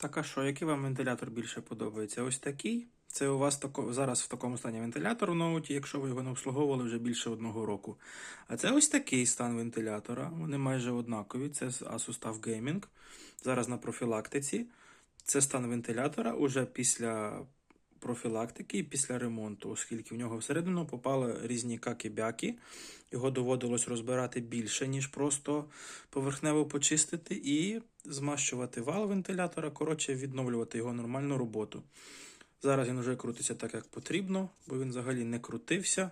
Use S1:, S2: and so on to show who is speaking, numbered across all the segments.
S1: Так, а що, який вам вентилятор більше подобається? Ось такий. Це у вас тако, зараз в такому стані вентилятор в ноуті, якщо ви його не обслуговували вже більше одного року. А це ось такий стан вентилятора. Вони майже однакові. Це Asus TUF Gaming. Зараз на профілактиці. Це стан вентилятора уже після профілактики і після ремонту, оскільки в нього всередину попали різні каки-бяки. Його доводилось розбирати більше, ніж просто поверхнево почистити і змащувати вал вентилятора, коротше, відновлювати його нормальну роботу. Зараз він вже крутиться так, як потрібно, бо він взагалі не крутився.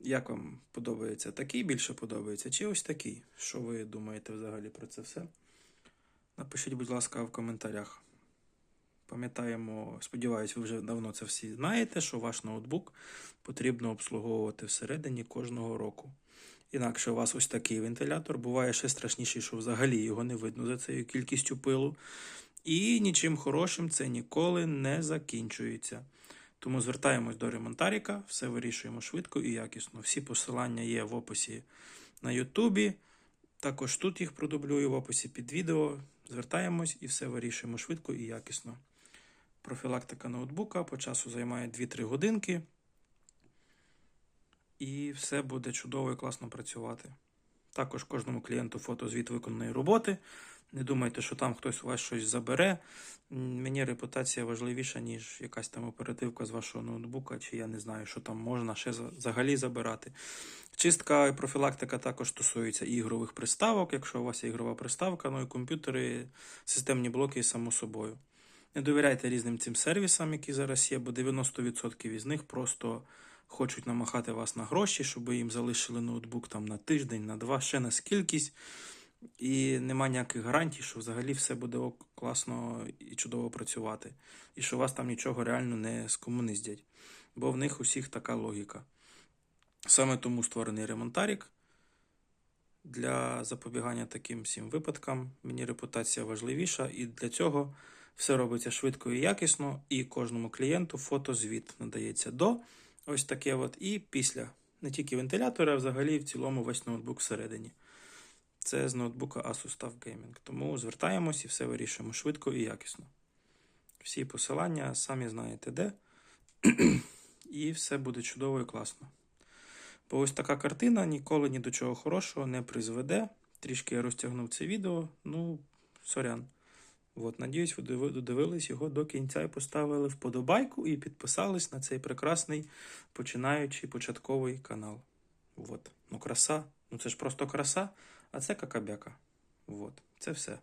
S1: Як вам подобається? Такий більше подобається, чи ось такий? Що ви думаєте взагалі про це все? Напишіть, будь ласка, в коментарях. Пам'ятаємо, сподіваюсь, ви вже давно це всі знаєте, що ваш ноутбук потрібно обслуговувати всередині кожного року. Інакше у вас ось такий вентилятор. Буває ще страшніше, що взагалі його не видно за цією кількістю пилу. І нічим хорошим це ніколи не закінчується. Тому звертаємось до ремонтаріка, все вирішуємо швидко і якісно. Всі посилання є в описі на Ютубі. Також тут їх продублюю в описі під відео. Звертаємось і все вирішуємо швидко і якісно. Профілактика ноутбука по часу займає 2-3 годинки. І все буде чудово і класно працювати. Також кожному клієнту фотозвіт виконаної роботи. Не думайте, що там хтось у вас щось забере. Мені репутація важливіша, ніж якась там оперативка з вашого ноутбука, чи я не знаю, що там можна ще взагалі забирати. Чистка і профілактика також стосується ігрових приставок, якщо у вас є ігрова приставка, ну і комп'ютери, системні блоки, само собою. Не довіряйте різним цим сервісам, які зараз є, бо 90% із них просто хочуть намахати вас на гроші, щоб їм залишили ноутбук там на тиждень, на два, ще на скількись. І нема ніяких гарантій, що взагалі все буде класно і чудово працювати. І що вас там нічого реально не скомуниздять. Бо в них усіх така логіка. Саме тому створений ремонтарік для запобігання таким всім випадкам. Мені репутація важливіша, і для цього все робиться швидко і якісно, і кожному клієнту фотозвіт надається до ось таке от, і після. Не тільки вентилятора, а взагалі в цілому весь ноутбук всередині. Це з ноутбука Asus TUF Gaming. Тому звертаємось і все вирішуємо швидко і якісно. Всі посилання самі знаєте де. і все буде чудово і класно. Бо ось така картина ніколи ні до чого хорошого не призведе. Трішки я розтягнув це відео. Ну, сорян. От, надіюсь, ви додивились його до кінця і поставили вподобайку і підписались на цей прекрасний починаючий початковий канал. От. Ну, краса. Ну це ж просто краса, а це какабяка. От. Це все.